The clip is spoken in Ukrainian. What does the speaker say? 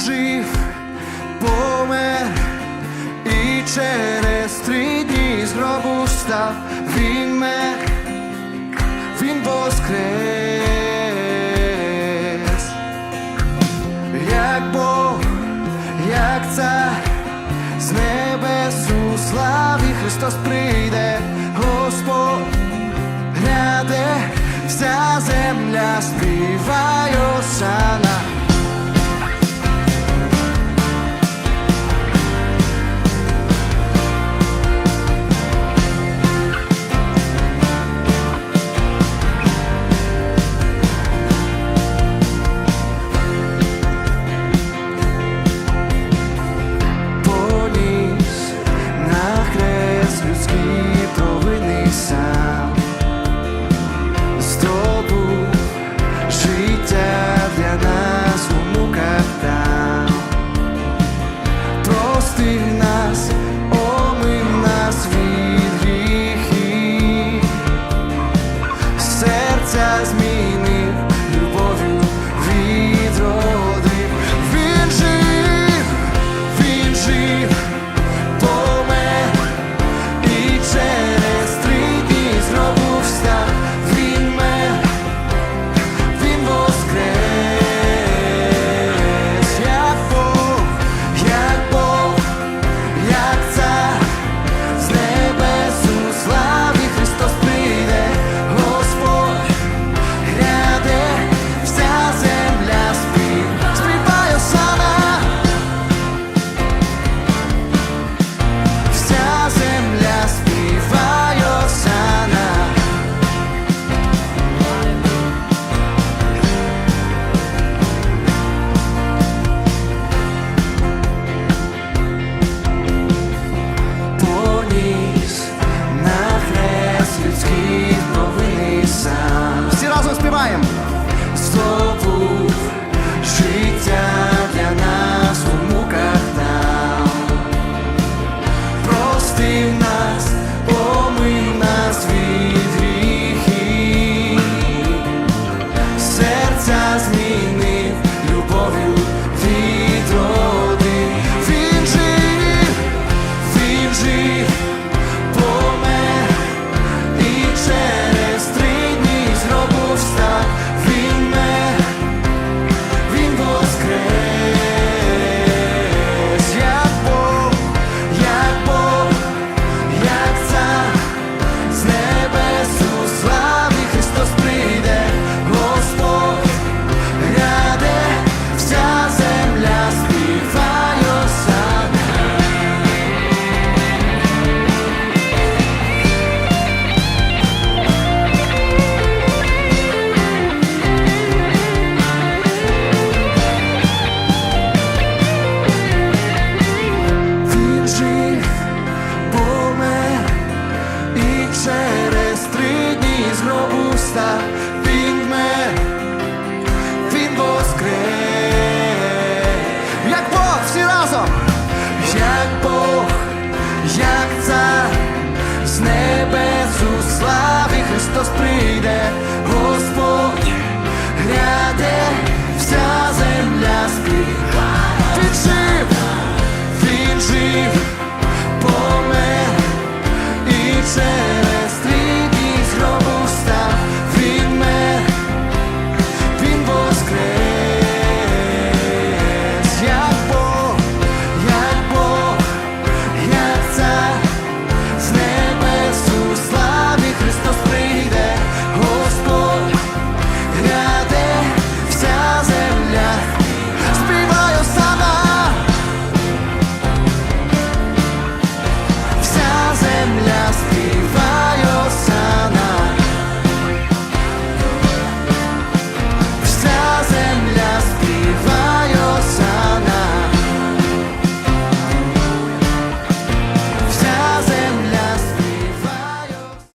жив, помер і через три дні з гробу став. Він мер, він воскрес, як Бог, як цар, з небес у славі Христос прийде, Господь гряде, вся земля співає осана. left out. крик, як Бог всі разом, як Бог, як цар, з небесу слави Христос прийде.